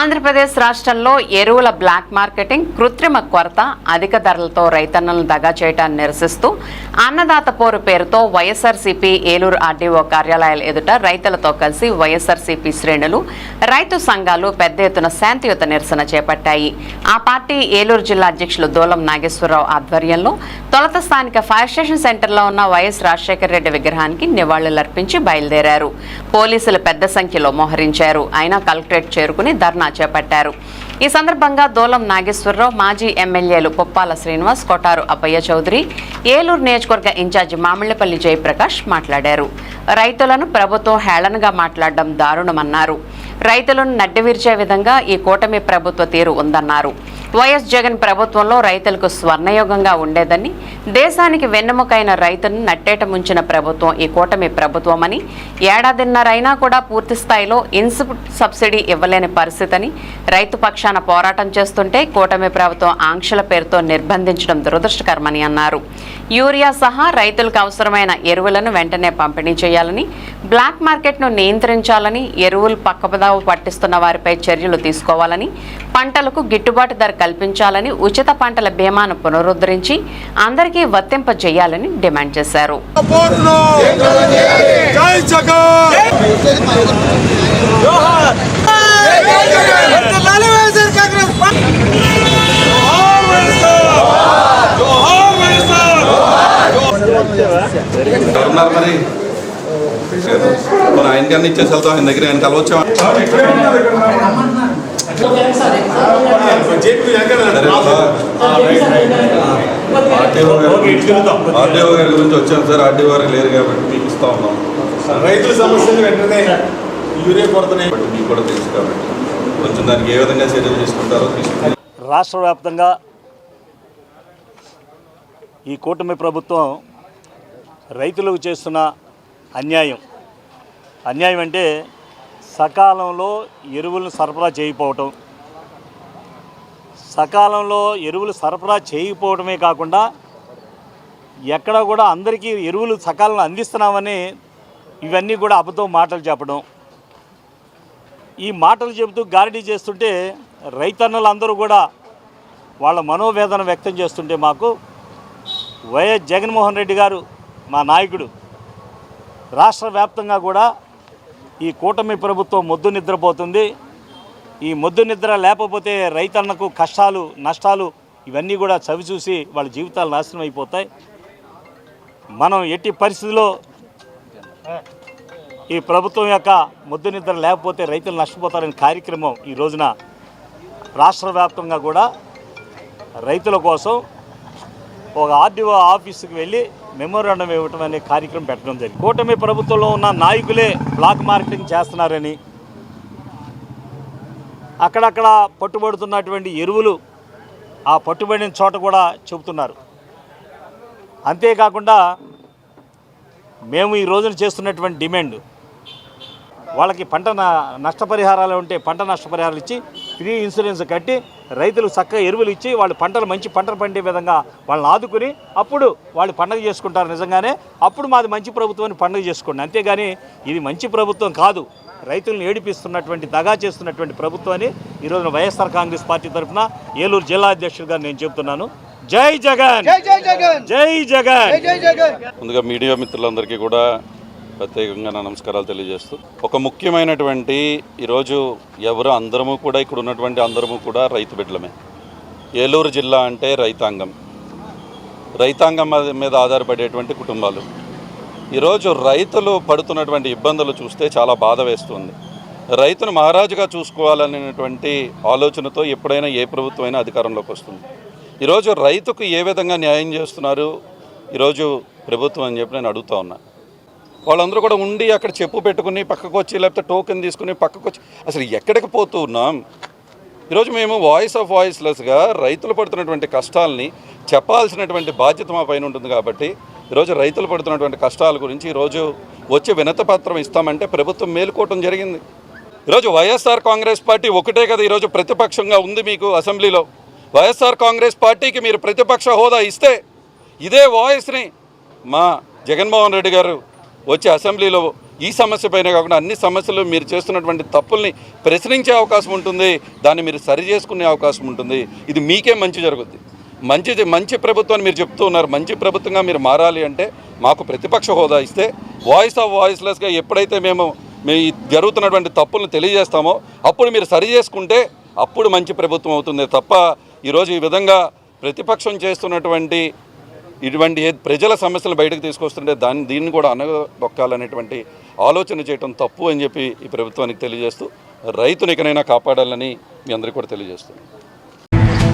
ఆంధ్రప్రదేశ్ రాష్ట్రంలో ఎరువుల black marketing కృత్రిమ కొరత అధిక ధరలతో రైతన్నలను దగా చేయటాన్ని నిరసిస్తూ అన్నదాత పోరు పేరుతో వైఎస్ఆర్సీపీ ఏలూరు ఆర్డీఓ కార్యాలయాల ఎదుట రైతులతో కలిసి వైఎస్ఆర్సీపీ శ్రేణులు రైతు సంఘాలు పెద్ద ఎత్తున శాంతియుత నిరసన చేపట్టాయి. ఆ పార్టీ ఏలూరు జిల్లా అధ్యక్షులు దూలం నాగేశ్వరరావు ఆధ్వర్యంలో తొలత స్థానిక ఫైర్ స్టేషన్ సెంటర్లో ఉన్న వైఎస్ రాజశేఖర రెడ్డి విగ్రహానికి నివాళులర్పించి బయలుదేరారు. పోలీసులు పెద్ద సంఖ్యలో మోహరించారు. అయినా కలెక్టరేట్ చేరుకుని ధర్నా చేపట్టారు. ఈ సందర్భంగా దోలం నాగేశ్వరరావు మాజీ ఎమ్మెల్యేలు పొప్పాల శ్రీనివాస్ కొటారు అబ్బయ్య చౌదరి ఏలూరు నియోజకవర్గ ఇన్ఛార్జి మామిళ్ళపల్లి జయప్రకాష్ మాట్లాడారు. రైతులను ప్రభుత్వం హేళనగా మాట్లాడడం దారుణమన్నారు. రైతులను నడ్డివిర్చే విధంగా ఈ కూటమి ప్రభుత్వ తీరు ఉందన్నారు. వైఎస్ జగన్ ప్రభుత్వంలో రైతులకు స్వర్ణయోగంగా ఉండేదని దేశానికి వెన్నెముకైన రైతును నట్టేట ముంచిన ప్రభుత్వం ఈ కూటమి ప్రభుత్వమని ఏడాదిన్నరైనా కూడా పూర్తి స్థాయిలో ఇన్పుట్ సబ్సిడీ ఇవ్వలేని పరిస్థితిని రైతు పక్షాన పోరాటం చేస్తుంటే కూటమి ప్రభుత్వం ఆంక్షల పేరుతో నిర్బంధించడం దురదృష్టకరమని అన్నారు. యూరియా సహా రైతులకు అవసరమైన ఎరువులను వెంటనే పంపిణీ చేయాలని బ్లాక్ మార్కెట్ను నియంత్రించాలని ఎరువులు పక్కపదావు పట్టిస్తున్న వారిపై చర్యలు తీసుకోవాలని పంటలకు గిట్టుబాటు ధర కల్పించాలని ఉచిత పంటల బీమాను పునరుద్ధరించి అందరికీ వర్తింపజేయాలని డిమాండ్ చేశారు మరి మన ఆయన గారిని ఇచ్చేసి వెళ్తాం ఆయన దగ్గర ఆయన కలవచ్చాం ఆర్డీఓ గారి గురించి వచ్చాను సార్ ఆర్డీఓ గారు లేరు కాబట్టి మీకు ఇస్తా ఉన్నాం రైతుల సమస్యలు వెంటనే యూరియా కొరతనే మీకు కూడా తెలుసు కాబట్టి కొంచెం దానికి ఏ విధంగా చర్యలు తీసుకుంటారో తీసుకుంటారు రాష్ట్ర వ్యాప్తంగా ఈ కూటమి ప్రభుత్వం రైతులకు చేస్తున్న అన్యాయం. అన్యాయం అంటే సకాలంలో ఎరువులను సరఫరా చేయకపోవటం. సకాలంలో ఎరువులు సరఫరా చేయకపోవడమే కాకుండా ఎక్కడ కూడా అందరికీ ఎరువులు సకాలంలో అందిస్తున్నామని ఇవన్నీ కూడా అబద్ధం మాటలు చెప్పడం. ఈ మాటలు చెబుతూ గారడీ చేస్తుంటే రైతన్నలందరూ కూడా వాళ్ళ మనోవేదన వ్యక్తం చేస్తుంటే మాకు వైఎస్ జగన్మోహన్ రెడ్డి గారు మా నాయకుడు రాష్ట్ర వ్యాప్తంగా కూడా ఈ కూటమి ప్రభుత్వం మొద్దు నిద్రపోతుంది. ఈ మొద్దు నిద్ర లేకపోతే రైతన్నకు కష్టాలు నష్టాలు ఇవన్నీ కూడా చవిచూసి వాళ్ళ జీవితాలు నాశనం అయిపోతాయి. మనం ఎట్టి పరిస్థితుల్లో ఈ ప్రభుత్వం యొక్క ముద్దు నిద్ర లేకపోతే రైతులు నష్టపోతారనే కార్యక్రమం ఈ రోజున రాష్ట్ర వ్యాప్తంగా కూడా రైతుల కోసం ఒక ఆర్డీఓ ఆఫీసుకి వెళ్ళి మెమోరాండం ఇవ్వటం అనే కార్యక్రమం పెట్టడం జరిగింది. కూటమి ప్రభుత్వంలో ఉన్న నాయకులే బ్లాక్ మార్కెటింగ్ చేస్తున్నారని అక్కడక్కడ పట్టుబడుతున్నటువంటి ఎరువులు ఆ పట్టుబడిన చోట కూడా చెబుతున్నారు. అంతేకాకుండా మేము ఈ రోజున చేస్తున్నటువంటి డిమాండ్ వాళ్ళకి పంట న- నష్టపరిహారాలు ఉంటే పంట నష్టపరిహారాలు ఇచ్చి ఫ్రీ ఇన్సూరెన్స్ కట్టి రైతులకు చక్కగా ఎరువులు ఇచ్చి వాళ్ళు పంటలు మంచి పంటలు పండే విధంగా వాళ్ళని ఆదుకుని అప్పుడు వాళ్ళు పండగ చేసుకుంటారు నిజంగానే. అప్పుడు మాది మంచి ప్రభుత్వాన్ని పండుగ చేసుకోండి. అంతేగాని ఇది మంచి ప్రభుత్వం కాదు. రైతులను ఏడిపిస్తున్నటువంటి దగా చేస్తున్నటువంటి ప్రభుత్వాన్ని ఈరోజున వైఎస్ఆర్ కాంగ్రెస్ పార్టీ తరఫున ఏలూరు జిల్లా అధ్యక్షుడిగా నేను చెబుతున్నాను జై జగన్! జై జై జగన్! జై జగన్! జై జై జగన్! ముందుగా మీడియా మిత్రులందరికీ కూడా ప్రత్యేకంగా నా నమస్కారాలు తెలియజేస్తూ ఒక ముఖ్యమైనటువంటి ఈరోజు ఎవరు అందరము కూడా ఇక్కడ ఉన్నటువంటి అందరము కూడా రైతు బిడ్డలమే. ఏలూరు జిల్లా అంటే రైతాంగం. రైతాంగం మీద- ఆధారపడేటువంటి కుటుంబాలు. ఈరోజు రైతులు పడుతున్నటువంటి ఇబ్బందులు చూస్తే చాలా బాధ వేస్తుంది. రైతును మహారాజుగా చూసుకోవాలనేటువంటి ఆలోచనతో ఎప్పుడైనా ఏ ప్రభుత్వం అయినా అధికారంలోకి వస్తుంది. ఈరోజు రైతుకు ఏ విధంగా న్యాయం చేస్తున్నారు? ఈరోజు ప్రభుత్వం అని చెప్పి నేను అడుగుతా ఉన్నా. వాళ్ళందరూ కూడా ఉండి అక్కడ చెప్పు పెట్టుకుని పక్కకు వచ్చి లేకపోతే టోకెన్ తీసుకుని పక్కకు వచ్చి అసలు ఎక్కడికి పోతూ ఉన్నాం ఈరోజు మేము వాయిస్ ఆఫ్ వాయిస్లెస్గా రైతులు పడుతున్నటువంటి కష్టాలని చెప్పాల్సినటువంటి బాధ్యత మా పైన ఉంటుంది కాబట్టి ఈరోజు రైతులు పడుతున్నటువంటి కష్టాల గురించి ఈరోజు వచ్చి వినత పత్రం ఇస్తామంటే ప్రభుత్వం మేలుకోవటం జరిగింది. ఈరోజు వైఎస్ఆర్ కాంగ్రెస్ పార్టీ ఒకటే కదా ఈరోజు ప్రతిపక్షంగా ఉంది మీకు అసెంబ్లీలో. వైఎస్ఆర్ కాంగ్రెస్ పార్టీకి మీరు ప్రతిపక్ష హోదా ఇస్తే ఇదే వాయిస్ని మా జగన్మోహన్ రెడ్డి గారు వచ్చే అసెంబ్లీలో ఈ సమస్య పైన కాకుండా అన్ని సమస్యలు మీరు చేస్తున్నటువంటి తప్పుల్ని ప్రశ్నించే అవకాశం ఉంటుంది దాన్ని మీరు సరి చేసుకునే అవకాశం ఉంటుంది. ఇది మీకే మంచి జరుగుద్ది. మంచి మంచి ప్రభుత్వాన్ని మీరు చెప్తూ ఉన్నారు. మంచి ప్రభుత్వంగా మీరు మారాలి అంటే మాకు ప్రతిపక్ష హోదా ఇస్తే వాయిస్ ఆఫ్ వాయిస్లెస్గా ఎప్పుడైతే మేము మీ జరుగుతున్నటువంటి తప్పులను తెలియజేస్తామో అప్పుడు మీరు సరి చేసుకుంటే అప్పుడు మంచి ప్రభుత్వం అవుతుంది తప్ప ఈరోజు ఈ విధంగా ప్రతిపక్షం చేస్తున్నటువంటి ఇటువంటి ప్రజల సమస్యలు బయటకు తీసుకొస్తుంటే దాన్ని దీన్ని కూడా అనగదొక్కాలనేటువంటి ఆలోచన చేయటం తప్పు అని చెప్పి ఈ ప్రభుత్వానికి తెలియజేస్తూ రైతునికనైనా కాపాడాలని మీ అందరికీ కూడా తెలియజేస్తుంది